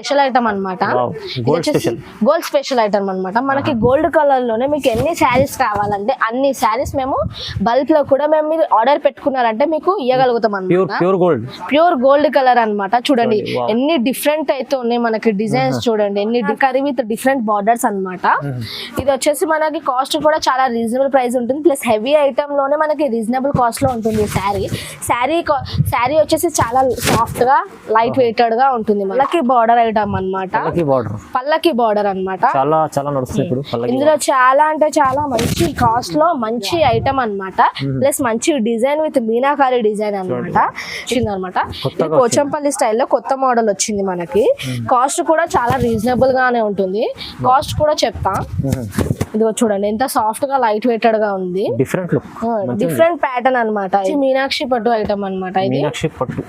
Special item అనమాట. Gold special. Item అన్నమాట. మనకి గోల్డ్ కలర్లోనే మీకు ఎన్ని శారీస్ కావాలంటే అన్ని శారీస్ మేము బల్క్లో కూడా మేము మీరు ఆర్డర్ పెట్టుకున్నారంటే మీకు ఇవ్వగలుగుతాం ప్యూర్ అనమాట pure gold. Pure gold colour అన్నమాట. చూడండి. ఎన్ని డిఫరెంట్ అయితే ఉన్నాయి మనకి డిజైన్స్ చూడండి. ఎన్ని కరీ విత్ డిఫరెంట్ బార్డర్స్ అన్నమాట. ఇది వచ్చేసి మనకి కాస్ట్ కూడా చాలా రీజనబుల్ ప్రైస్ ఉంటుంది. ప్లస్ హెవీ ఐటమ్లోనే మనకి రీజనబుల్ కాస్ట్లో ఉంటుంది శారీ. శారీ శారీ వచ్చేసి చాలా సాఫ్ట్గా లైట్ వెయిటెడ్గా ఉంటుంది మనకి. బార్డర్ ఐటమ్ అన్నమాట. పల్లకి బార్డర్. పల్లకి బార్డర్ అన్నమాట. చాలా చాలా నడుస్తుంది ఇప్పుడు పల్లకి ఇందులో చాలా అంటే చాలా మంచి కాస్ట్లో మంచి ఐటమ్ అన్నమాట. ప్లస్ మంచి డిజైన్ విత్ మీనాకారి డిజైన్ అన్నమాట. వచ్చింది అనమాట పోచంపల్లి స్టైల్లో కొత్త మోడల్ వచ్చింది మనకి. కాస్ట్ కూడా చాలా రీజనబుల్ గానే ఉంటుంది. కాస్ట్ కూడా చెప్తా. ఇదిగో చూడండి ఎంత సాఫ్ట్గా లైట్ వెయిటెడ్గా ఉంది. డిఫరెంట్ లుక్ డిఫరెంట్ ప్యాటర్న్ అన్నమాట. ఇది మీనాక్షి పట్టు ఐటమ్ అన్నమాట ఇది. మీనాక్షి పట్టు.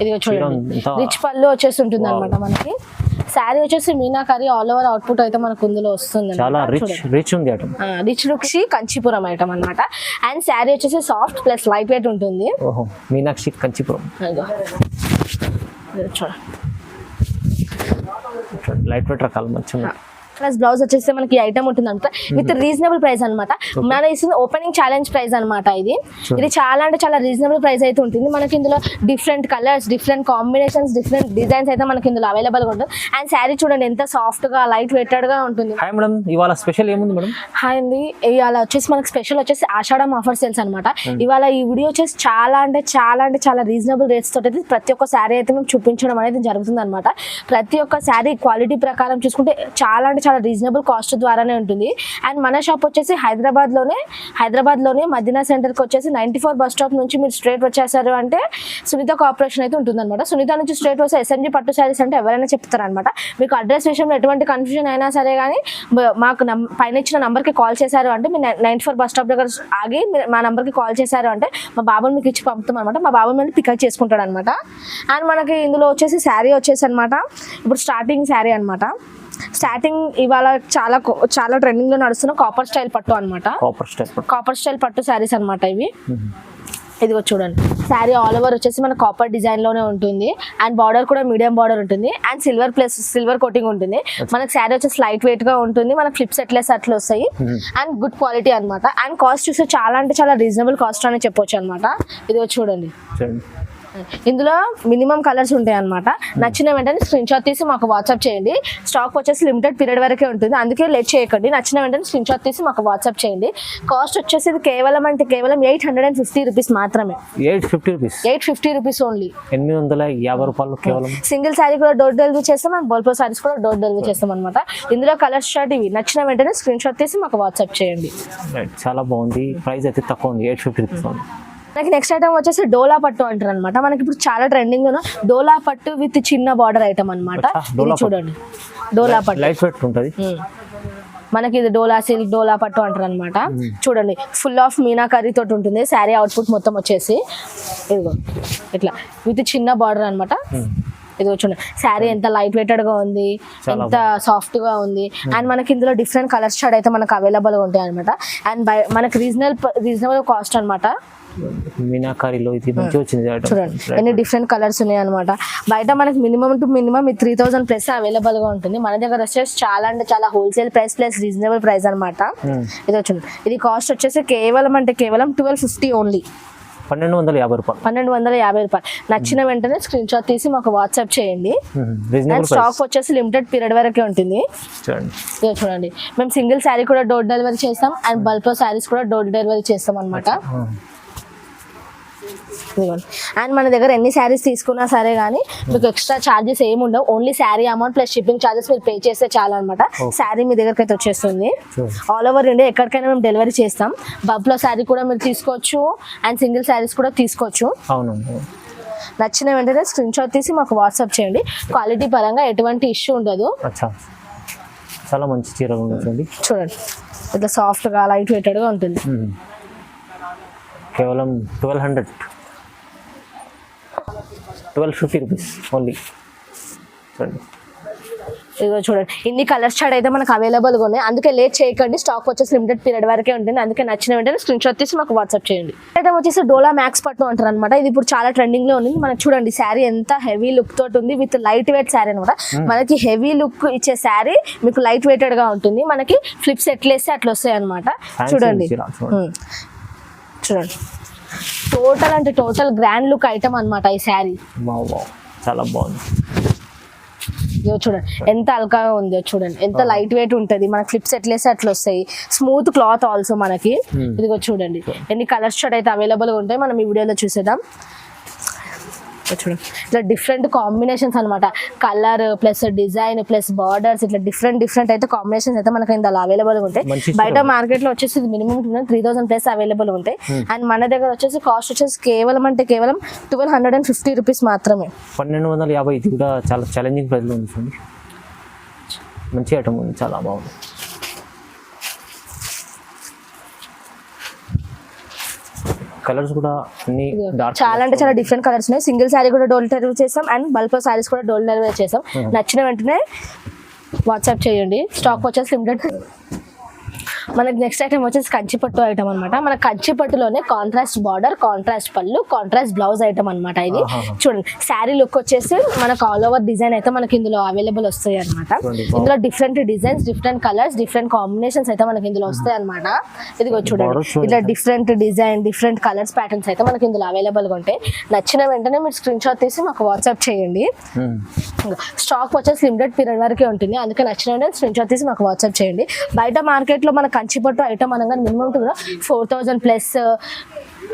ఇదిగో చూడండి. రిచ్ పళ్ళు వచ్చేసి ఉంటుంది అనమాట మనకి. శారీ వచ్చేసి మీనాకరి ఆల్ ఓవర్ అవుట్పుట్ అయితే మనకు ఇందులో వస్తుంది చాలా రిచ్ రిచ్ ఉంది రిచ్ లుక్స్ కంచిపురం ఐటమ్ అన్నమాట. అండ్ శారీ వచ్చేసి సాఫ్ట్ ప్లస్ లైట్ వెయిట్ ఉంటుంది. ఓహో మీనాక్షి కంచిపురం. చూడండి. లైట్ వెయిట్ రకాలు మంచిగా ప్లస్ బ్లౌజ్ వచ్చేసి మనకి ఐటమ్ ఉంటుంది అనమాట విత్ రీజనబుల్ ప్రైస్ అనమాట మన ఇస్తుంది ఓపెనింగ్ ఛాలెంజ్ ప్రైస్ అనమాట ఇది. ఇది చాలా అంటే చాలా రీజనబుల్ ప్రైస్ అయితే ఉంటుంది. మనకి ఇందులో different colours different combinations different designs అయితే మనకి ఇందులో అవైలబుల్గా ఉంటుంది. అండ్ శారీ చూడండి ఎంత సాఫ్ట్గా లైట్ వెయిటెడ్గా ఉంటుంది. హాయ్ మేడం ఇవాళ స్పెషల్ ఏముంది మేడం హాయ్ అండి. ఇవాళ వచ్చేసి మనకి స్పెషల్ వచ్చేసి ఆషాఢం ఆఫర్ సేల్స్ అనమాట ఇవాళ ఈ వీడియో వచ్చేసి చాలా అంటే చాలా అంటే చాలా రీజనబుల్ రేట్స్ తోటి ప్రతి ఒక్క శారీ అయితే మేము చూపించడం అనేది జరుగుతుంది అనమాట ప్రతి ఒక్క శారీ క్వాలిటీ ప్రకారం చూసుకుంటే చాలా అంటే చాలా రీజనబుల్ కాస్ట్ ద్వారానే ఉంటుంది. అండ్ మన షాప్ వచ్చేసి హైదరాబాద్లోనే హైదరాబాద్లోనే మదీనా సెంటర్కి వచ్చేసి నైంటీ ఫోర్ బస్ స్టాప్ నుంచి మీరు స్ట్రేట్ వచ్చేసారు అంటే సునీత కార్పొరేషన్ అయితే ఉంటుందన్నమాట. సునీత నుంచి స్ట్రేట్ వస్తే ఎస్ఎంజీ పట్టు శారీస్ అంటే ఎవరైనా చెప్తారనమాట మీకు అడ్రస్ విషయంలో ఎటువంటి కన్ఫ్యూజన్ అయినా సరే కానీ మాకు నం- పైన ఇచ్చిన నెంబర్కి కాల్ చేశారు అంటే మీరు నైన్టీ ఫోర్ బస్ స్టాప్ దగ్గర ఆగి మీరు మా నెంబర్కి కాల్ చేశారు అంటే మా బాబుని మీకు ఇచ్చి పంపుతాం అనమాట మా బాబు మీద పికప్ చేసుకుంటాడు అనమాట అండ్ మనకి ఇందులో వచ్చేసి శారీ వచ్చేసి అనమాట ఇప్పుడు స్టార్టింగ్ శారీ అనమాట స్టార్టింగ్ ఇవాళ చాలా చాలా ట్రెండింగ్లో నడుస్తున్న కాపర్ స్టైల్ పట్టు అనమాట కాపర్ స్టైల్ కాపర్ స్టైల్ పట్టు శారీస్ అనమాట ఇవి. ఇదిగో చూడండి. శారీ ఆల్ ఓవర్ వచ్చేసి మన కాపర్ డిజైన్లోనే ఉంటుంది. అండ్ బార్డర్ కూడా మీడియం బార్డర్ ఉంటుంది. And silver plus silver coating ఉంటుంది. మనకి శారీ వచ్చేసి లైట్ వెయిట్గా ఉంటుంది. మనకి ఫ్లిప్స్ ఎట్లేస్ అట్లా వస్తాయి. అండ్ గుడ్ క్వాలిటీ అన్నమాట. అండ్ కాస్ట్ చూస్తే చాలా అంటే చాలా రీజనబుల్ కాస్ట్ అని చెప్పొచ్చు అనమాట ఇదిగో చూడండి. ఇందులో మినిమం కలర్స్ ఉంటాయి అనమాట నచ్చిన వెంటనే స్క్రీన్ షాట్ తీసి మాకు వాట్సాప్ చేయండి. స్టాక్ వచ్చేసి లిమిటెడ్ పీరియడ్ వరకే ఉంటుంది. అందుకే లేట్ చేయకండి. నచ్చిన వెంటనే స్క్రీన్ షాట్ తీసి మాకు వాట్సాప్ చేయండి. కాస్ట్ వచ్చేసి ఇది కేవలం అంటే కేవలం eight hundred and fifty rupees మాత్రమే. Eight fifty rupees eight fifty rupees only ఎనిమిది వందల యాభై రూపాయలు కేవలం? సింగిల్ శారీ కూడా డోర్ డెలివరీ చేస్తాం. అండ్ బల్పో శారీస్ కూడా డోర్ డెలివరీ చేస్తాం అనమాట ఇందులో కలర్స్ షార్ట్ ఇవి. నచ్చిన వెంటనే స్క్రీన్ షాట్ తీసి మాకు వాట్సాప్ చేయండి. చాలా బాగుంది. ప్రైస్ అయితే తక్కువ ఉంది. ఎయిట్ ఫిఫ్టీ రూపీస్ మనకి నెక్స్ట్ ఐటమ్ వచ్చేసి డోలా పట్టు అంటారు అనమాట మనకి ఇప్పుడు చాలా ట్రెండింగ్ ఉన్న డోలా పట్టు విత్ చిన్న బార్డర్ ఐటమ్ అనమాట ఇది. చూడండి. డోలా పట్టు. లైట్ వెయిట్ ఉంటుంది. ఉమ్. మనకి ఇది డోలా సిల్క్ డోలా పట్టు అంటారు అనమాట చూడండి ఫుల్ ఆఫ్ మీనా కర్రీ తోటి ఉంటుంది. శారీ అవుట్పుట్ మొత్తం వచ్చేసి ఇదిగో ఇట్లా విత్ చిన్న బార్డర్ అనమాట ఇదిగో చూడండి శారీ ఎంత లైట్ వెయిటెడ్గా ఉంది ఎంత సాఫ్ట్గా ఉంది. అండ్ మనకి ఇందులో డిఫరెంట్ కలర్స్ షాడ్ అయితే మనకు అవైలబుల్గా ఉంటాయి అనమాట అండ్ బై మనకి రీజనల్ రీజనబుల్ కాస్ట్ అనమాట మీనాకారిలో ఇది మంచిగా వచ్చింది item. చూడండి. ఎన్ని డిఫరెంట్ కలర్స్ ఉన్నాయి అనమాట బయట మనకి minimum to minimum three thousand plus అవైలబుల్గా ఉంటుంది. మన దగ్గర వచ్చేసి చాలా అంటే చాలా wholesale price plus reasonable price అనమాట Hmm. ఇది వచ్చింది. ఇది కాస్ట్ వచ్చేసి కేవలం అంటే కేవలం ట్వెల్వ్ ఫిఫ్టీ ఓన్లీ పన్నెండు వందల యాభై రూపాయలు. పన్నెండు వందల యాభై రూపాయలు. నచ్చిన వెంటనే స్క్రీన్ షాట్ తీసి మాకు వాట్సాప్ చేయండి. స్టాక్ ప్రైస్ వచ్చేసి లిమిటెడ్ పీరియడ్ వరకే ఉంటుంది. చూడండి. మేము సింగిల్ శారీ కూడా డోర్ డెలివరీ చేస్తాం. అండ్ బల్క్ శారీస్ కూడా డోర్ డెలివరీ చేస్తాం అనమాట Hmm. ఇదిగోండి అండ్ మన దగ్గర ఎన్ని శారీస్ తీసుకున్నా సరే కానీ మీకు ఎక్స్ట్రా ఛార్జెస్ ఏమి ఉండవు. Only sari amount plus shipping charges మీరు పే చేస్తే చాలు అనమాట శారీ మీ దగ్గరికి అయితే వచ్చేస్తుంది. ఆల్ ఓవర్ ఇండియా ఎక్కడికైనా మేము డెలివరీ చేస్తాం. బబ్లో శారీ కూడా మీరు తీసుకోవచ్చు. అండ్ సింగిల్ శారీస్ కూడా తీసుకోవచ్చు. అవునండి. నచ్చిన వెంటనే స్క్రీన్ షాట్ తీసి మాకు వాట్సాప్ చేయండి. క్వాలిటీ పరంగా ఎటువంటి ఇష్యూ ఉండదు. చాలా మంచి చీర ఉంది చూడండి. ఇట్లా సాఫ్ట్గా లైట్ వెయిటెడ్గా ఉంటుంది. కేవలం twelve hundred twelve fifty rupees only. చూడండి. ఇదిగో చూడండి. ఇన్ని కలర్స్ చార్ట్ అయితే మనకు అవైలబుల్గా ఉన్నాయి. అందుకే లేట్ చేయకండి. స్టాక్ వచ్చేసి లిమిటెడ్ పీరియడ్ వరకే ఉంటుంది. అందుకే నచ్చిన వెంటనే స్క్రీన్ షాట్ తీసి మాకు వాట్సాప్ చేయండి. ఐటమ్ వచ్చేసి డోలా మ్యాక్స్ పట్టు అంటారు అనమాట ఇది ఇప్పుడు చాలా ట్రెండింగ్లో ఉంది మనకి చూడండి శారీ ఎంత హెవీ లుక్ తోటి ఉంది. విత్ లైట్ వెయిట్ శారీ అనమాట మనకి హెవీ లుక్ ఇచ్చే శారీ మీకు లైట్ వెయిటెడ్గా ఉంటుంది. మనకి ఫ్లిప్స్ ఎట్లా వేస్తే అట్లా వస్తాయి అనమాట చూడండి. చూడండి. టోటల్ అంటే టోటల్ గ్రాండ్ లుక్ ఐటమ్ అన్నమాట ఈ శారీ చాలా బాగుంది. ఇదిగో చూడండి ఎంత అల్కాగా ఉందో చూడండి. ఎంత లైట్ వెయిట్ ఉంటుంది. మనకి క్లిప్స్ ఎట్లేస్తే అట్లా వస్తాయి. స్మూత్ క్లాత్ ఆల్సో మనకి. Hmm. ఇదిగో చూడండి. ఎన్ని కలర్స్ షర్ట్ అయితే అవైలబుల్గా ఉంటాయి మనం ఈ వీడియోలో చూసేద్దాం. చూడండి ఇట్లా డిఫరెంట్ కాంబినేషన్స్ అనమాట colour plus design plus borders ఇట్లా డిఫరెంట్ డిఫరెంట్ అయితే కాంబినేషన్స్ అయితే మనకి ఇందులో అవైలబుల్ ఉంటాయి. బయట మార్కెట్లో వచ్చేసి minimum three thousand plus available ఉంటాయి. అండ్ మన దగ్గర వచ్చేసి కాస్ట్ వచ్చేసి కేవలం అంటే కేవలం twelve hundred and fifty rupees మాత్రమే. పన్నెండు వందల యాభై ఇది కూడా చాలా ఛాలెంజింగ్ ప్రైస్లో ఉంది మంచి ఐటమ్ ఉంది చాలా బాగుంది. కలర్స్ కూడా అన్ని చాలా అంటే చాలా డిఫరెంట్ కలర్స్ ఉన్నాయి. సింగిల్ శారీ కూడా డోల్ డెలివరీ చేసాం అండ్ బల్క్ శారీస్ కూడా డోల్ డెలివరీ చేసాం. నచ్చిన వెంటనే వాట్సాప్ చేయండి. స్టాక్ వచ్చేసి లిమిటెడ్ మనకి నెక్స్ట్ ఐటమ్ వచ్చేసి కంచిపట్టు ఐటమ్ అనమాట మన కంచిపట్టులోనే కాంట్రాస్ట్ బార్డర్ కాంట్రాస్ట్ పళ్ళు కాంట్రాస్ట్ బ్లౌజ్ ఐటమ్ అనమాట ఇది. చూడండి శారీ లుక్ వచ్చేసి మనకు ఆల్ ఓవర్ డిజైన్ అయితే మనకి ఇందులో అవైలబుల్ వస్తాయి అనమాట ఇందులో different designs different colours different combinations అయితే మనకి ఇందులో వస్తాయి అనమాట ఇదిగో చూడండి. ఇట్లా different design different colours patterns అయితే మనకి ఇందులో అవైలబుల్గా ఉంటాయి. నచ్చిన వెంటనే మీరు స్క్రీన్ షాట్ తీసి మాకు వాట్సాప్ చేయండి. స్టాక్ వచ్చేసి లిమిటెడ్ పీరియడ్ వరకే ఉంటుంది. అందుకే నచ్చిన వెంటనే స్క్రీన్ షాట్ తీసి మాకు వాట్సాప్ చేయండి. బయట మార్కెట్లో మన కంచిపట్టు ఐటమ్ అనగా మినిమం కూడా ఫోర్ థౌజండ్ ప్లస్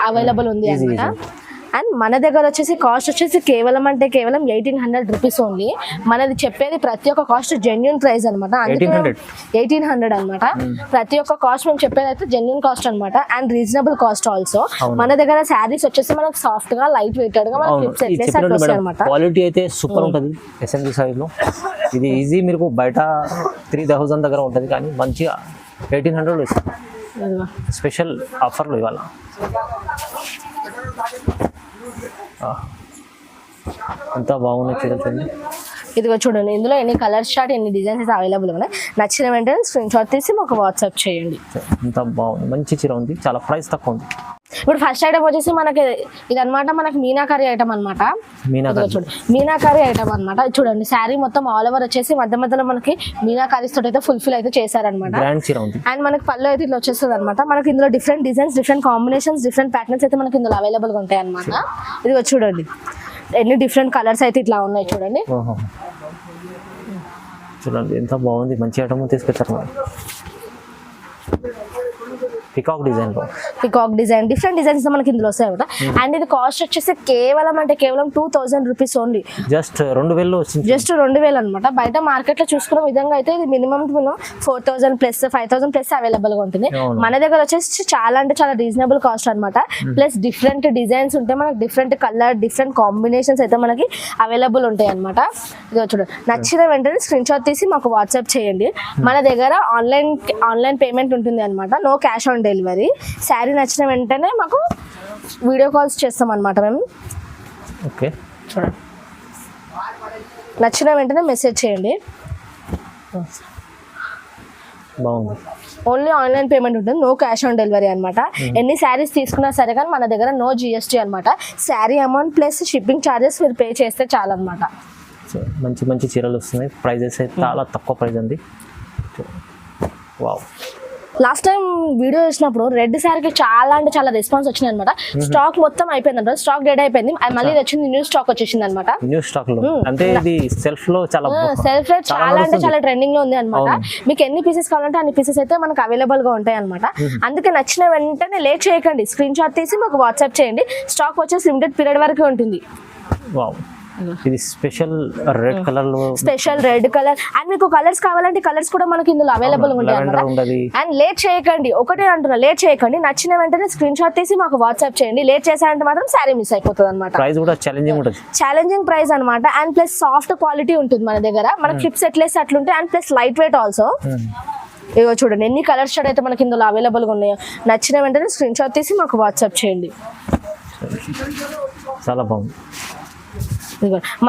అవైలబుల్ ఉంది అనమాట అండ్ మన దగ్గర వచ్చేసి కాస్ట్ వచ్చేసి కేవలం అంటే కేవలం ఎయిటీన్ హండ్రెడ్ రూపీస్ ఓన్లీ మనది చెప్పేది ప్రతి ఒక్క కాస్ట్ జెన్యున్ ప్రైస్ అనమాట అందుకే 1800. ఎయిటీన్ హండ్రెడ్ అనమాట ప్రతి ఒక్క కాస్ట్ మేము చెప్పేది అయితే జెన్యున్ కాస్ట్ అనమాట అండ్ రీజనబుల్ కాస్ట్ ఆల్సో. మన దగ్గర శారీస్ వచ్చేసి మనకు సాఫ్ట్గా లైట్ వెయిటెడ్గా అనమాట క్వాలిటీ అయితే సూపర్ ఉంటుంది ఎస్ఎంజీ సైజ్లో ఇది ఈజీ మీకు బయట త్రీ థౌజండ్ దగ్గర ఉంటుంది కానీ మంచిగా ఎయిటీన్ హండ్రెడ్ ఇస్తుంది స్పెషల్ ఆఫర్లు ఇవాళ. ఎంత బాగున్నాయి చీరలు చూడండి. ఇదిగో చూడండి ఇందులో ఎన్ని కలర్ షార్ట్ ఎన్ని డిజైన్స్ అయితే అవైలబుల్ ఉన్నాయి. నచ్చిన వెంటనే స్క్రీన్ షాట్ తీసి మాకు వాట్సాప్ చేయండి. ఎంత బాగుంది మంచి చీర ఉంది చాలా ప్రైస్ తక్కువ ఉంది. ఇప్పుడు ఫస్ట్ ఐటమ్ వచ్చేసి మనకి ఇదన్నమాట మనకి మీనాకరీ ఐటమ్ అనమాట మీనాకరి. ఐటమ్ అనమాట చూడండి శారీ మొత్తం ఆల్ ఓవర్ వచ్చేసి మధ్య మధ్యలో మనకి మీనాకారీస్ తోటి అయితే ఫుల్ఫిల్ అయితే చేశారనమాట అండ్ మనకి పళ్ళు అయితే ఇట్లా వచ్చేస్తుంది అనమాట మనకి ఇందులో different designs different combinations different patterns అయితే మనకి ఇందులో అవైలబుల్గా ఉంటాయి అనమాట ఇది చూడండి ఎన్ని డిఫరెంట్ కలర్స్ అయితే ఇట్లా ఉన్నాయి చూడండి. చూడండి ఎంత బాగుంది. మంచి ఐటమ్ తీసుకొచ్చారు. పికాక్ డిజైన్లో పికాక్ డిజైన్ డిఫరెంట్ డిజైన్స్ మనకి ఇందులో వస్తాయి అనమాట అండ్ ఇది కాస్ట్ వచ్చేసి కేవలం అంటే కేవలం two thousand rupees only just రెండు వేలు జస్ట్ రెండు వేలు అనమాట బయట మార్కెట్లో చూసుకున్న విధంగా అయితే ఇది minimum minimum four thousand plus five thousand plus అవైలబుల్గా ఉంటుంది. మన దగ్గర వచ్చేసి చాలా అంటే చాలా రీజనబుల్ కాస్ట్ అనమాట ప్లస్ డిఫరెంట్ డిజైన్స్ ఉంటాయి మనకి డిఫరెంట్ కలర్ డిఫరెంట్ కాంబినేషన్స్ అయితే మనకి అవైలబుల్ ఉంటాయి అనమాట ఇదిగో చూడండి నచ్చిన వెంటనే స్క్రీన్ షాట్ తీసి మాకు వాట్సాప్ చేయండి. మన దగ్గర ఆన్లైన్ ఆన్లైన్ పేమెంట్ ఉంటుంది అనమాట no cash on delivery. Sari నచ్చిన వెంటనే మాకు వీడియో కాల్స్ చేస్తాం అనమాట మేము. ఓకే. చూడండి. నచ్చిన వెంటనే మెసేజ్ చేయండి. బాగుంది. ఓన్లీ ఆన్లైన్ పేమెంట్ ఉంటుంది. నో క్యాష్ ఆన్ డెలివరీ అనమాట ఎన్ని శారీస్ తీసుకున్నా సరే కానీ మన దగ్గర నో జిఎస్టీ అనమాట sari amount plus shipping charges మీరు పే చేస్తే చాలన్నమాట. మంచి మంచి చీరలు వస్తున్నాయి. ప్రైజెస్ అయితే చాలా తక్కువ ప్రైస్ ఉంది వావ్. లాస్ట్ టైం వీడియో చేసినప్పుడు రెడ్ శారీకి చాలా అంటే చాలా రెస్పాన్స్ వచ్చింది అనమాట స్టాక్ మొత్తం అయిపోయింది అనమాట స్టాక్ డెడ్ అయిపోయింది. అది మళ్ళీ వచ్చింది న్యూ స్టాక్ వచ్చేసింది అనమాట న్యూ స్టాక్లో. అంటే ఇది సెల్ఫ్లో చాలా సెల్ఫ్ రేట్ చాలా అంటే. చాలా ట్రెండింగ్లో ఉంది అనమాట. మీకు ఎన్ని పీసెస్ కావాలంటే అన్ని పీసెస్ అయితే మనకు అవైలబుల్గా ఉంటాయి అనమాట అందుకే నచ్చిన వెంటనే లేట్ చేయకండి. స్క్రీన్ షాట్ తీసి మాకు వాట్సాప్ చేయండి. స్టాక్ వచ్చేసి లిమిటెడ్ పీరియడ్ వరకు ఉంటుంది. వావ్ ఇది స్పెషల్ రెడ్ కలర్లో స్పెషల్ రెడ్ కలర్ అండ్ మీకు కలర్స్ కావాలంటే కలర్స్ కూడా మనకి ఇందులో అవైలబుల్ ఉంటాయి అండ్ లేట్ చేయకండి. ఒకటే అంటున్నా లేట్ చేయకండి. నచ్చిన వెంటనే స్క్రీన్ షాట్ తీసి మాకు వాట్సాప్ చేయండి. లేట్ చేశారంటే మాత్రం శారీ మిస్ అయిపోతుంది అనమాట ప్రైస్ కూడా ఛాలెంజింగ్ ఉంటుంది. ఛాలెంజింగ్ ప్రైస్ అనమాట అండ్ ప్లస్ సాఫ్ట్ క్వాలిటీ ఉంటుంది మన దగ్గర. మన క్లిప్స్ ఎట్లేసి అట్లుంటాయి and plus light weight also ఇగో చూడండి ఎన్ని కలర్స్ షర్ట్ అయితే మనకి ఇందులో అవైలబుల్గా ఉన్నాయో. నచ్చిన వెంటనే స్క్రీన్ షాట్ తీసి మాకు వాట్సాప్ చేయండి. చాలా బాగుంది.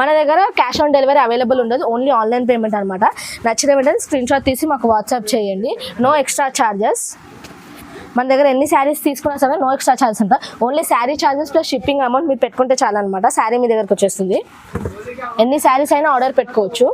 మన దగ్గర క్యాష్ ఆన్ డెలివరీ అవైలబుల్ ఉండదు. ఓన్లీ ఆన్లైన్ పేమెంట్ అనమాట నచ్చిన వెంటనే స్క్రీన్ షాట్ తీసి మాకు వాట్సాప్ చేయండి. నో ఎక్స్ట్రా ఛార్జెస్ మన దగ్గర ఎన్ని శారీస్ తీసుకున్నా సరే నో ఎక్స్ట్రా ఛార్జెస్ అంట. Only sari charges plus shipping amount మీరు పెట్టుకుంటే చాలన్నమాట శారీ మీ దగ్గరకు వచ్చేస్తుంది. ఎన్ని శారీస్ అయినా ఆర్డర్ పెట్టుకోవచ్చు.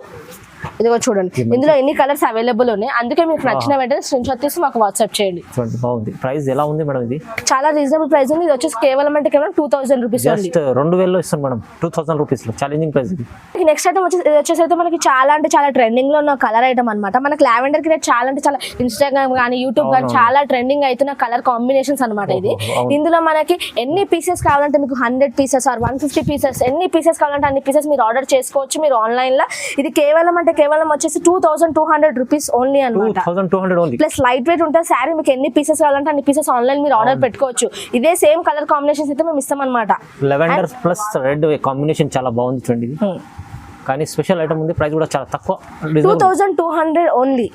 ఇదిగో చూడండి. ఇందులో ఎన్ని కలర్స్ అవైలబుల్ ఉన్నాయి? అందుకే మీకు నచ్చిన వెంటనే స్క్రీన్ షాట్ తీసి మాకు వాట్సాప్ చేయండి. చూడండి బాగుంది. ప్రైస్ ఎలా ఉంది మేడం ఇది? చాలా రీజనబుల్ ప్రైస్ ఉంది. ఇది వచ్చేసి కేవలం అంటే కేవలం టూ థౌసండ్ రూపీస్ జస్ట్ రెండు వేలలో ఇస్తాను మేడం. టూ థౌసండ్ రూపీస్లో ఛాలెంజింగ్ ప్రైస్ ఇది. నెక్స్ట్ ఐటమ్ వచ్చేసి ఇది వచ్చేసి అయితే మనకి చాలా అంటే చాలా ట్రెండింగ్లో ఉన్న కలర్ ఐటమ్ అనమాట మనకి లావెండర్కి చాలా అంటే చాలా ఇన్స్టాగ్రామ్ కానీ యూట్యూబ్ కానీ. చాలా ట్రెండింగ్ అవుతున్న కలర్ కాంబినేషన్స్ అనమాట ఇది. ఇందులో మనకి ఎన్ని పీసెస్ కావాలంటే మీకు hundred pieces or one fifty pieces ఎన్ని పీసెస్ కావాలంటే అన్ని పీసెస్ మీరు ఆర్డర్ చేసుకోవచ్చు మీరు ఆన్లైన్లో. ఇది కేవలం అంటే కేవలం వచ్చేసి two thousand two hundred rupees only అనమాట ప్లస్ లైట్ వెయిట్ ఉంటుంది శారీ మీకు ఎన్ని పీసెస్ కావాలంటే అన్ని పీసెస్ ఆన్లైన్ మీరు ఆర్డర్ పెట్టుకోవచ్చు. ఇదే సేమ్ కలర్ కాంబినేషన్స్ అయితే మేము ఇస్తాం అనమాట లెవెండర్ ప్లస్ రెడ్ కాంబినేషన్ చాలా బాగుంది చూడండి కానీ స్పెషల్ ఐటమ్ ఉంది ప్రైస్ కూడా చాలా తక్కువ two. Thousand two hundred only.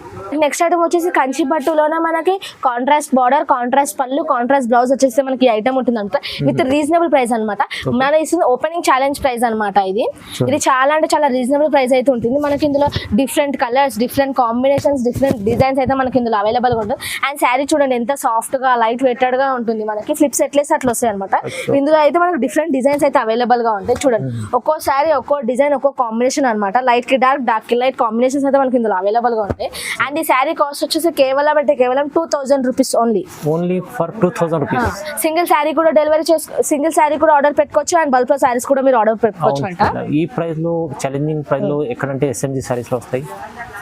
Next item వచ్చేసి కంచి పట్టులోనే మనకి కాంట్రాస్ట్ బార్డర్ కాంట్రాస్ట్ పళ్ళు కాంట్రాస్ట్ బ్లౌజ్ వచ్చేసి మనకి ఐటమ్ ఉంటుంది అనమాట విత్ రీజనబుల్ ప్రైస్ అనమాట మన ఇస్తుంది ఓపెనింగ్ ఛాలెంజ్ ప్రైస్ అనమాట ఇది. ఇది చాలా అంటే చాలా రీజనబుల్ ప్రైస్ అయితే ఉంటుంది. మనకి ఇందులో different colours different combinations different designs అయితే మనకి ఇందులో అవైలబుల్గా ఉంటుంది. అండ్ శారీ చూడండి ఎంత సాఫ్ట్గా లైట్ వెయిటెడ్గా ఉంటుంది మనకి. ఫ్లిప్స్ ఎట్లేసి అట్లా వస్తాయి అనమాట ఇందులో అయితే మనకి డిఫరెంట్ డిజైన్స్ అయితే అవైలబుల్గా ఉంటాయి. చూడండి ఒక్కో శారీ ఒక్కో డిజైన్ ఒక్కో కాంబినేషన్ అనమాట లైట్కి డార్క్ డార్క్కి లైట్ కాంబినేషన్స్ అయితే మనకి ఇందులో అవైలబుల్గా ఉంటాయి. అండ్ ఈ శారీ కాస్ట్ వచ్చేసి కేవలం అంటే కేవలం two thousand rupees only only for two thousand rupees single sari కూడా డెలివరీ చేసుకో సింగిల్ శారీ కూడా ఆర్డర్ పెట్టుకోవచ్చు అండ్ బల్క్లో శారీస్ కూడా మీరు ఆర్డర్ పెట్టుకోవచ్చు అంట. ఈ ప్రైస్లో ఛాలెంజింగ్ ప్రైస్లో ఎక్కడంటే ఎస్ఎంజి సారీస్లో వస్తాయి.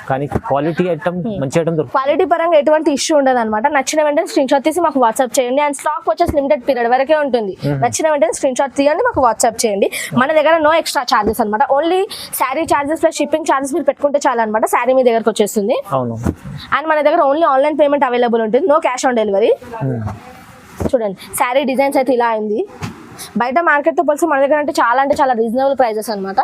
కానీ క్వాలిటీ ఐటమ్ మంచి ఐటమ్ క్వాలిటీ పరంగా ఎటువంటి ఇష్యూ ఉండదు అనమాట నచ్చిన వెంటనే స్క్రీన్ షాట్ తీసి మాకు వాట్సాప్ చేయండి. అండ్ స్టాక్ వచ్చేసి లిమిటెడ్ పీరియడ్ వరకే ఉంటుంది. నచ్చిన వెంటనే స్క్రీన్ షాట్ తీయండి మాకు వాట్సాప్ చేయండి. మన దగ్గర నో ఎక్స్ట్రా చార్జెస్ అనమాట only sari charges plus shipping charges మీరు పెట్టుకుంటే చాలు అనమాట శారీ మీ దగ్గరకు వచ్చేస్తుంది. అవును. అండ్ మన దగ్గర ఓన్లీ ఆన్లైన్ పేమెంట్ అవైలబుల్ ఉంటుంది. నో క్యాష్ ఆన్ డెలివరీ చూడండి శారీ డిజైన్స్ అయితే ఇలా అయింది. బయట మార్కెట్తో పోలిసి మన దగ్గర అంటే చాలా అంటే చాలా రీజనబుల్ ప్రైజెస్ అనమాట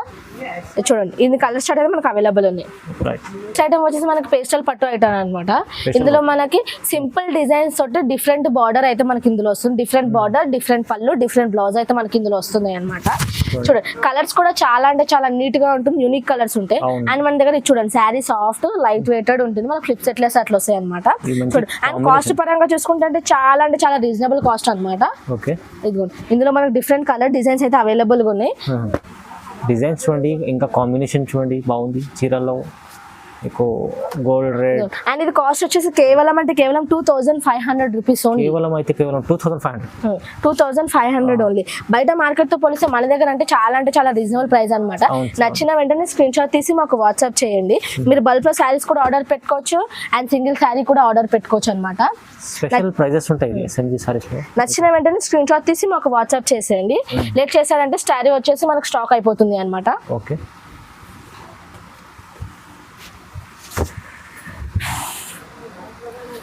చూడండి ఇది కలర్ స్టార్ట్ అయితే మనకు అవైలబుల్ నెక్స్ట్ ఐటమ్ వచ్చేసి మనకి పేస్టల్ పట్టు ఐటమ్ అనమాట ఇందులో మనకి సింపుల్ డిజైన్స్ తోటి డిఫరెంట్ బార్డర్ అయితే మనకి ఇందులో వస్తుంది. డిఫరెంట్ బార్డర్ డిఫరెంట్ పళ్ళు డిఫరెంట్ బ్లౌజ్ అయితే మనకి ఇందులో వస్తుంది అనమాట చూడండి కలర్స్ కూడా చాలా అంటే చాలా నీట్గా ఉంటుంది యూనిక్ కలర్స్ ఉంటాయి. అండ్ మన దగ్గర చూడండి శారీ సాఫ్ట్ లైట్ వెయిటెడ్ ఉంటుంది. మనకి ఫ్లిప్స్ ఎట్లా అట్లా వస్తాయి అనమాట చూడండి అండ్ కాస్ట్ పరంగా చూసుకుంటే అంటే చాలా అంటే చాలా రీజనబుల్ కాస్ట్ అనమాట ఇదిగోండి ఇందులో మనకి డిఫరెంట్ కలర్ డిజైన్స్ అయితే అవైలబుల్గా ఉన్నాయి. డిజైన్స్ చూడండి ఇంకా కాంబినేషన్ చూడండి బాగుంది. చీరల్లో మీకు గోల్డ్ రెడ్ అండ్ ఇది కాస్ట్ వచ్చేసి కేవలం అంటే కేవలం two thousand five hundred rupees only కేవలం అయితే కేవలం two thousand five hundred two thousand five hundred only బయట మార్కెట్తో పోలిస్తే మన దగ్గర అంటే చాలా అంటే చాలా రీజనబుల్ ప్రైస్ అనమాట. నచ్చిన వెంటనే స్క్రీన్ షాట్ తీసి మాకు వాట్సాప్ చేయండి. మీరు బల్క్లో శారీస్ కూడా ఆర్డర్ పెట్టుకోవచ్చు అండ్ సింగిల్ శారీ కూడా ఆర్డర్ పెట్టుకోవచ్చు అనమాట స్పెషల్ ప్రైజెస్ ఉంటాయి ఎస్ఎంజి సారీస్ నచ్చిన వెంటనే స్క్రీన్ షాట్ తీసి మాకు వాట్సాప్ చేసేయండి. లేట్ చేశారంటే స్టారీ వచ్చేసి మనకు స్టాక్ అయిపోతుంది అనమాట ఓకే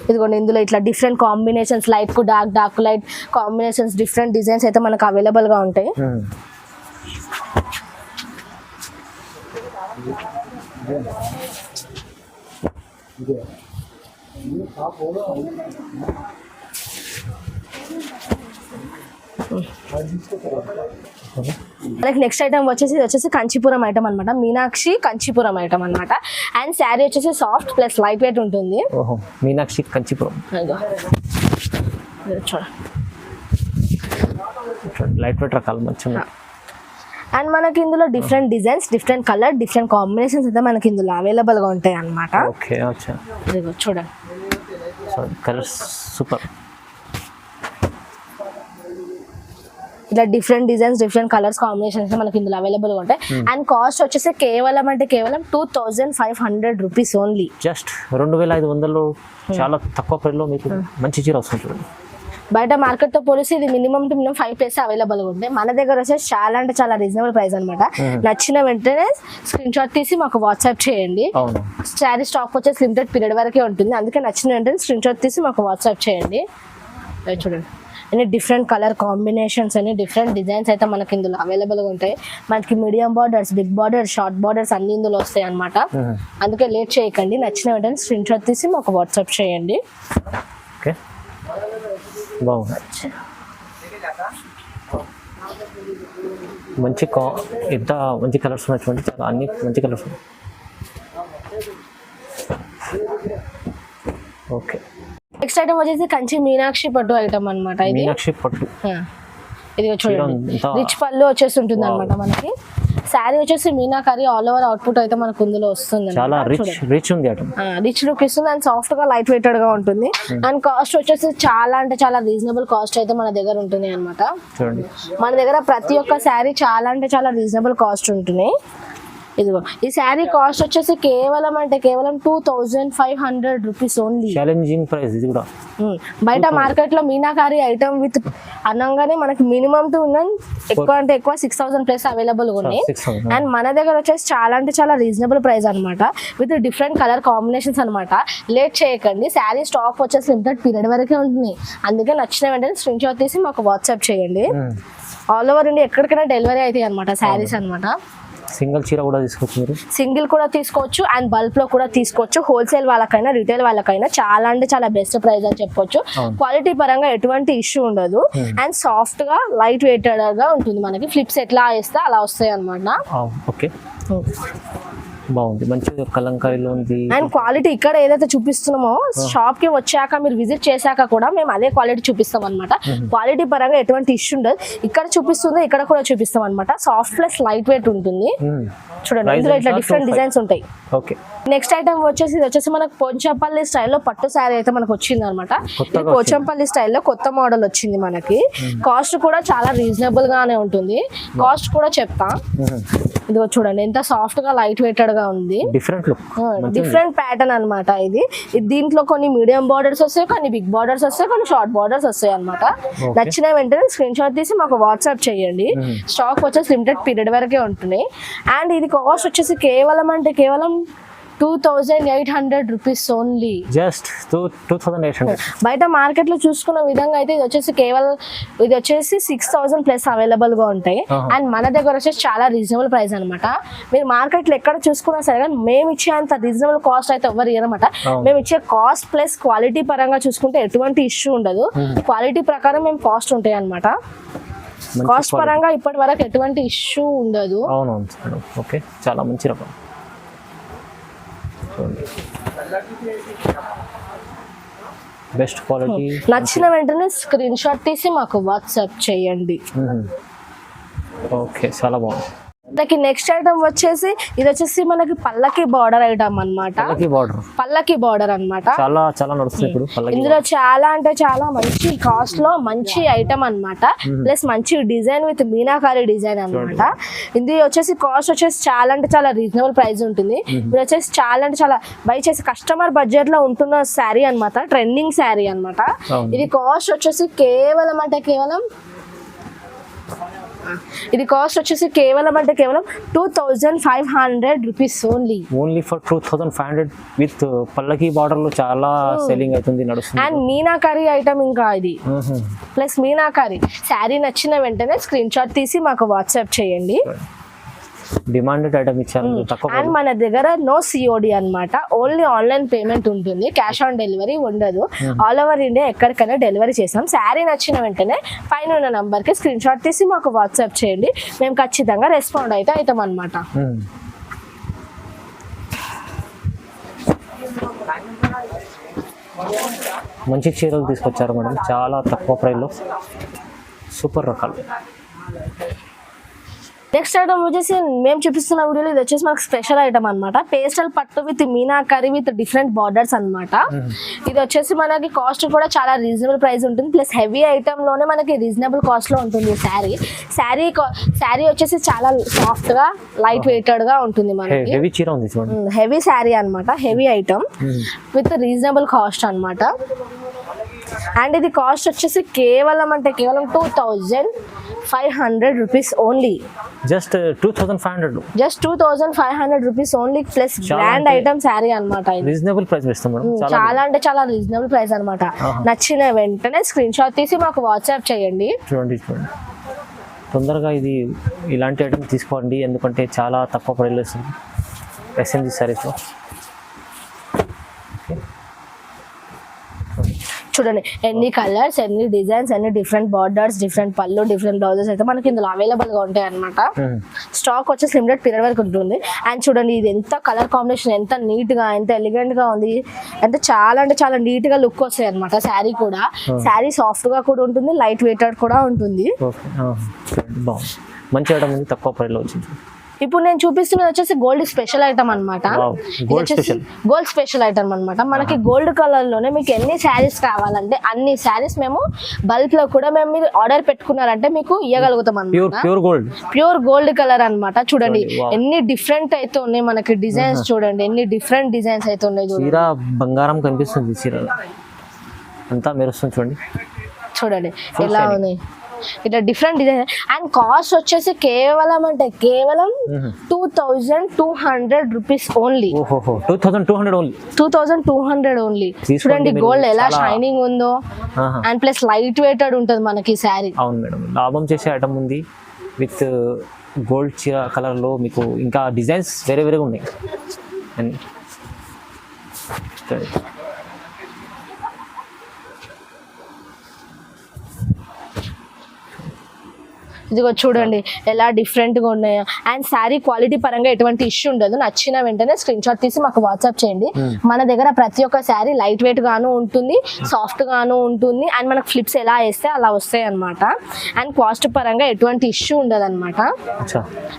ఇదిగోండి ఇందులో ఇట్లా different combinations లైట్కు dark dark light combinations different designs అయితే మనకు అవైలబుల్గా ఉంటాయి. మనకి నెక్స్ట్ ఐటమ్ వచ్చేసి ఇది వచ్చేసి కంచిపురం ఐటమ్ అనమాట మీనాక్షి కంచిపురం ఐటమ్ అనమాట అండ్ శారీ వచ్చేసి సాఫ్ట్ ప్లస్ లైట్ వెయిట్ ఉంటుంది. ఓహో మీనాక్షి కంచిపురం. చూడండి లైట్ వెయిట్ రకాలు మంచిగా అండ్ మనకి ఇందులో different designs different colour different combinations అయితే మనకి ఇందులో అవైలబుల్గా ఉంటాయి అనమాట ఓకే చూడండి. కలర్స్ సూపర్ ఇట్లా different designs different colours combinations మనకి ఇందులో అవైలబుల్గా ఉంటాయి. అండ్ కాస్ట్ వచ్చేసి కేవలం అంటే కేవలం two thousand five hundred rupees only just రెండు వేల ఐదు వందలు చాలా తక్కువ ప్రైస్లో మీకు మంచి చీర వస్తుంది బయట మార్కెట్తో పోలిసి ఇది minimum to minimum five plus అవైలబుల్గా ఉంటాయి. మన దగ్గర వచ్చేసి చాలా అంటే చాలా రీజనబుల్ ప్రైస్ అనమాట నచ్చిన వెంటనే స్క్రీన్ షాట్ తీసి మాకు వాట్సాప్ చేయండి. శారీ స్టాక్ వచ్చేసి లిమిటెడ్ పీరియడ్ వరకే ఉంటుంది. అందుకే నచ్చిన వెంటనే స్క్రీన్ షాట్ తీసి మాకు వాట్సాప్ చేయండి. చూడండి. అన్ని డిఫరెంట్ కలర్ కాంబినేషన్స్ అన్ని డిఫరెంట్ డిజైన్స్ అయితే మనకి ఇందులో అవైలబుల్గా ఉంటాయి. మనకి medium borders big borders short borders అన్ని ఇందులో వస్తాయి అనమాట అందుకే లేట్ చేయకండి. నచ్చిన వెంటనే స్క్రీన్ షాట్ తీసి మాకు వాట్సాప్ చేయండి. ఓకే. బాగుంది. మంచి కా ఎంత మంచి కలర్స్ ఉన్నాయి చూడండి. చాలా అన్ని మంచి కలర్స్ ఉన్నాయి. ఓకే. నెక్స్ట్ ఐటమ్ వచ్చేసి కంచి మీనాక్షి పట్టు ఐటమ్ అన్నమాట ఇది. మీనాక్షి పట్టు. ఇది చూడండి రిచ్ పళ్ళు వచ్చేసి ఉంటుంది అనమాట మనకి. శారీ వచ్చేసి మీనాకరి ఆల్ ఓవర్ అవుట్పుట్ అయితే మనకు ఇందులో వస్తుంది చాలా రిచ్ రిచ్ ఉంది రిచ్ లుక్ ఇస్తుంది అండ్ సాఫ్ట్గా లైట్ వెయిటెడ్గా ఉంటుంది. అండ్ కాస్ట్ వచ్చేసి చాలా అంటే చాలా రీజనబుల్ కాస్ట్ అయితే మన దగ్గర ఉంటుంది అనమాట మన దగ్గర ప్రతి ఒక్క శారీ చాలా అంటే చాలా రీజనబుల్ కాస్ట్ ఉంటుంది ఇదిగో ఈ శారీ కాస్ట్ వచ్చేసి కేవలం అంటే కేవలం two thousand five hundred rupees only challenging price ఇది కూడా. బయట మార్కెట్లో మీనాకారి ఐటమ్ విత్ అనగానే మనకి మినిమం టు ఉన్న ఎక్కువ అంటే ఎక్కువ సిక్స్ థౌసండ్ ప్లస్ అవైలబుల్ ఉన్నాయి. అండ్ మన దగ్గర వచ్చేసి చాలా అంటే చాలా రీజనబుల్ ప్రైస్ అన్నమాట. విత్ డిఫరెంట్ కలర్ కాంబినేషన్స్ అన్నమాట. లేట్ చేయకండి. శారీ స్టాక్ వచ్చేసి లిమిటెడ్ పీరియడ్ వరకే ఉంటుంది. అందుకే నచ్చిన వెంటనే స్క్రీన్ షాట్ తీసి మాకు వాట్సాప్ చేయండి. ఆల్ ఓవర్ ఇండియా ఎక్కడికైనా డెలివరీ అవుతాయి అనమాట శారీస్ అన్నమాట. సింగిల్ చీర కూడా తీసుకోవచ్చు మీరు? సింగిల్ కూడా తీసుకోవచ్చు అండ్ బల్క్లో కూడా తీసుకోవచ్చు. హోల్సేల్ వాళ్ళకైనా రిటైల్ వాళ్ళకైనా చాలా అంటే చాలా బెస్ట్ ప్రైస్ అని చెప్పొచ్చు. క్వాలిటీ పరంగా ఎటువంటి ఇష్యూ ఉండదు. అండ్ సాఫ్ట్గా లైట్ వెయిటెడ్గా ఉంటుంది మనకి. ఫ్లిప్స్ ఎట్లా వేస్తే అలా వస్తాయి అనమాట ఓకే. బాగుంది. మంచి కలంకారీలో ఉంది. అండ్ క్వాలిటీ ఇక్కడ ఏదైతే చూపిస్తున్నామో షాప్కి వచ్చాక మీరు విజిట్ చేశాక కూడా మేము అదే క్వాలిటీ చూపిస్తాం అనమాట క్వాలిటీ పరంగా ఎటువంటి ఇష్యూ ఉండదు. ఇక్కడ చూపిస్తుందో ఇక్కడ కూడా చూపిస్తాం అనమాట సాఫ్ట్ ప్లస్ లైట్ వెయిట్ ఉంటుంది చూడండి ఇందులో ఇట్లా? డిఫరెంట్ 25. డిజైన్స్ ఉంటాయి. ఓకే. నెక్స్ట్ ఐటమ్ వచ్చేసి ఇది వచ్చేసి మనకు పోచంపల్లి స్టైల్లో పట్టు శారీ అయితే మనకు వచ్చింది అనమాట కొత్తగా పోచంపల్లి స్టైల్లో కొత్త మోడల్ వచ్చింది మనకి. కాస్ట్ కూడా చాలా రీజనబుల్ గానే ఉంటుంది. కాస్ట్ కూడా చెప్తా. ఇదిగో చూడండి ఎంత సాఫ్ట్గా లైట్ వెయిటెడ్ గా ఉంది. డిఫరెంట్ లుక్ డిఫరెంట్ ప్యాటర్న్ అన్నమాట ఇది. దీంట్లో కొన్ని మీడియం బార్డర్స్ వస్తాయి కొన్ని బిగ్ బార్డర్స్ వస్తాయి కొన్ని షార్ట్ బార్డర్స్ వస్తాయి అనమాట. నచ్చిన వెంటనే స్క్రీన్ షాట్ తీసి మాకు వాట్సాప్ చేయండి. స్టాక్ వచ్చేసి లిమిటెడ్ పీరియడ్ వరకే ఉంటుంది అండ్ ఇది కాస్ట్ వచ్చేసి కేవలం అంటే కేవలం two thousand eight hundred rupees only just two two thousand eight hundred బయట మార్కెట్లో చూసుకున్న విధంగా అయితే ఇది వచ్చేసి కేవలం ఇది వచ్చేసి సిక్స్ థౌసండ్ ప్లస్ అవైలబుల్గా ఉంటాయి. అండ్ మన దగ్గర వచ్చేసి చాలా రీజనబుల్ ప్రైస్ అనమాట మీరు మార్కెట్లో ఎక్కడ చూసుకున్నా సరే కానీ మేము ఇచ్చే అంత రీజనబుల్ కాస్ట్ అయితే ఎవరు అవును. మేము ఇచ్చే కాస్ట్ ప్లస్ క్వాలిటీ పరంగా చూసుకుంటే ఎటువంటి ఇష్యూ ఉండదు. క్వాలిటీ ప్రకారం మేము కాస్ట్ ఉంటాయి అనమాట కాస్ట్ పరంగా ఇప్పటి వరకు ఎటువంటి ఇష్యూ ఉండదు. అవునవును ఓకే చాలా మంచి రకం. బెస్ట్ క్వాలిటీ నచ్చిన వెంటనే స్క్రీన్ షాట్ తీసి మాకు వాట్సాప్ చేయండి. ఓకే చాలా బాగుంది. మనకి నెక్స్ట్ ఐటమ్ వచ్చేసి ఇది వచ్చేసి మనకి పల్లకి బార్డర్ ఐటమ్ అన్నమాట. పల్లకి బార్డర్ పల్లకి బార్డర్ అన్నమాట. చాలా చాలా నడుస్తుంది ఇప్పుడు ఇందులో చాలా అంటే చాలా మంచి కాస్ట్లో మంచి ఐటమ్ అన్నమాట. ప్లస్ మంచి డిజైన్ విత్ మీనాకారి డిజైన్ అన్నమాట. ఇది వచ్చేసి కాస్ట్ వచ్చేసి చాలా అంటే చాలా రీజనబుల్ ప్రైస్ ఉంటుంది. ఇది వచ్చేసి చాలా అంటే చాలా బై చేసి కస్టమర్ బడ్జెట్లో ఉంటున్న శారీ అన్నమాట ట్రెండింగ్ శారీ అన్నమాట. అవును. ఇది కాస్ట్ వచ్చేసి కేవలం అంటే కేవలం ఇది కాస్ట్ వచ్చేసి కేవలం అంటే కేవలం two thousand five hundred rupees only only for two thousand five hundred with పల్లకి బార్డర్లో చాలా సెల్లింగ్ అవుతుంది నడుస్తుంది. అండ్ మీనాకారి ఐటమ్ ఇంకా ఇది. ప్లస్ మీనాకారి శారీ నచ్చిన వెంటనే స్క్రీన్ షాట్ తీసి మాకు వాట్సాప్ చేయండి. డిమాండెడ్ ఐటమ్ ఇచ్చారు. తక్కువ అండ్ మన దగ్గర నో సిఓడి అన్నమాట. ఓన్లీ ఆన్లైన్ పేమెంట్ ఉంటుంది. క్యాష్ ఆన్ డెలివరీ ఉండదు. ఆల్ ఓవర్ ఇండియా ఎక్కడికైనా డెలివరీ చేస్తాం. శారీ నచ్చిన వెంటనే పైన ఉన్న నంబర్కి స్క్రీన్ షాట్ తీసి మాకు వాట్సాప్ చేయండి. మేము ఖచ్చితంగా రెస్పాండ్ అయితే అవుతాం అనమాట. మంచి చీరలు తీసుకొచ్చారు మేడం. చాలా తక్కువ ప్రైస్లో సూపర్ రకాలు. నెక్స్ట్ ఐటమ్ వచ్చేసి మేము చూపిస్తున్న వీడియోలో ఇది వచ్చేసి మనకు స్పెషల్ ఐటమ్ అన్నమాట. పేస్టల్ పట్టు with meenakari with different borders అన్నమాట. ఇది వచ్చేసి మనకి కాస్ట్ కూడా చాలా రీజనబుల్ ప్రైస్ ఉంటుంది. ప్లస్ హెవీ ఐటమ్లోనే మనకి రీజనబుల్ కాస్ట్లో ఉంటుంది శారీ శారీ శారీ వచ్చేసి చాలా సాఫ్ట్గా లైట్ వెయిటెడ్గా ఉంటుంది మనకి. హెవీ చీర ఉంది చూడండి. హెవీ శారీ అన్నమాట. Heavy item with reasonable cost అన్నమాట. అండ్ ఇది కాస్ట్ వచ్చేసి కేవలం అంటే కేవలం two thousand five hundred rupees only. Just two thousand five hundred just two thousand five hundred rupees only plus brand item sari అనమాట రీజనబుల్ ప్రైస్ ఇస్తాం చాలా అంటే చాలా రీజనబుల్ ప్రైస్ అన్నమాట. ఆహా. నచ్చిన వెంటనే స్క్రీన్ షాట్ తీసి మాకు వాట్సాప్ చేయండి. చూడండి చూడండి. తొందరగా ఇది ఇలాంటి ఐటమ్ తీసుకోండి ఎందుకంటే చాలా తక్కువ ప్రైస్లో ఇస్తుంది ఎస్ఎంజి సారీస్లో చూడండి ఎన్ని కలర్స్ ఎన్ని డిజైన్స్ ఎన్ని డిఫరెంట్ బార్డర్స్ డిఫరెంట్ పళ్ళు డిఫరెంట్ బ్లౌజెస్ అయితే మనకి ఇందులో అవైలబుల్గా ఉంటాయి అనమాట. స్టాక్ వచ్చేసి లిమిటెడ్ పీరియడ్ వరకు ఉంటుంది. అండ్ చూడండి ఇది ఎంత కలర్ కాంబినేషన్ ఎంత నీట్గా ఎంత ఎలిగెంట్గా ఉంది. అంటే చాలా అంటే చాలా నీట్గా లుక్ వస్తాయి అనమాట శారీ కూడా. శారీ సాఫ్ట్గా కూడా ఉంటుంది లైట్ వెయిటెడ్ కూడా ఉంటుంది. బాగుంది. మంచి తక్కువ ప్రైస్లో వచ్చింది. ఇప్పుడు నేను చూపిస్తున్నది వచ్చేసి గోల్డ్ స్పెషల్ ఐటమ్ అనమాట. గోల్డ్ స్పెషల్ ఐటమ్ అన్నమాట. మనకి గోల్డ్ కలర్లోనే మీకు ఎన్ని శారీస్ కావాలంటే అన్ని శారీస్ మేము బల్క్లో కూడా మేము మీరు ఆర్డర్ పెట్టుకున్నారంటే మీకు ఇవ్వగలుగుతాం ప్యూర్ అనమాట pure gold pure gold colour అన్నమాట. చూడండి. ఎన్ని డిఫరెంట్ అయితే ఉన్నాయి మనకి డిజైన్స్ చూడండి ఎన్ని డిఫరెంట్ డిజైన్స్ అయితే ఉన్నాయి చూడండి. బంగారం కనిపిస్తుంది చీర అంతా మెరుస్తుంది చూడండి. చూడండి ఎలా. ఉన్నాయి ఇట్లా డిఫరెంట్ డిజైన్ అండ్ కాస్ట్ వచ్చేసి కేవలం అంటే కేవలం. Two thousand two hundred rupees only two thousand two hundred only two thousand two hundred only చూడండి గోల్డ్ ఎలా షైనింగ్ ఉందో. అండ్ ప్లస్ లైట్ వెయిటెడ్ ఉంటుంది మనకి శారీ అవును మేడం. లాభం చేసే ఐటమ్ ఉంది. విత్ గోల్డ్ చీర కలర్లో మీకు ఇంకా డిజైన్స్ వేరే వేరేగా ఉన్నాయి. అన్ని ఇదిగో చూడండి ఎలా డిఫరెంట్గా ఉన్నాయో. అండ్ శారీ క్వాలిటీ పరంగా ఎటువంటి ఇష్యూ ఉండదు. నచ్చిన వెంటనే స్క్రీన్ షాట్ తీసి మాకు వాట్సాప్ చేయండి. మన దగ్గర ప్రతి ఒక్క శారీ లైట్ వెయిట్ గాను ఉంటుంది సాఫ్ట్ గాను ఉంటుంది. అండ్ మనకు ఫ్లిప్స్ ఎలా వేస్తే అలా వస్తాయి అనమాట అండ్ కాస్ట్ పరంగా ఎటువంటి ఇష్యూ ఉండదు అనమాట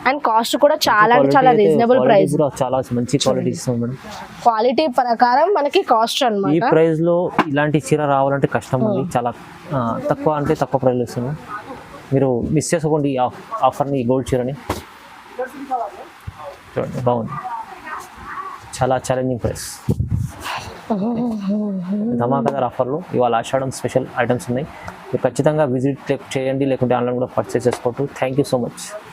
అండ్ కాస్ట్ కూడా చాలా అంటే చాలా రీజనబుల్ ప్రైస్ చాలా మంచి క్వాలిటీ క్వాలిటీ ప్రకారం మనకి కాస్ట్ ఈ అన్నమాట ప్రైస్లో ఇలాంటి చీర రావాలంటే కష్టం ఉంది చాలా తక్కువ అంటే తక్కువ ప్రైస్ ఇస్తున్నాం. మీరు మిస్ చేసుకోండి ఈ ఆఫ్- ఆఫర్ని గోల్డ్ చీరని. చూడండి బాగుంది. చాలా ఛాలెంజింగ్ ప్రైస్ ధమాకాదార్ ఆఫర్లు. ఇవాళ ఆషాఢం స్పెషల్ ఐటమ్స్ ఉన్నాయి. మీరు ఖచ్చితంగా విజిట్ చేయండి లేకుంటే ఆన్లైన్ కూడా పర్చేస్ చేసుకోవచ్చు. Thank you so much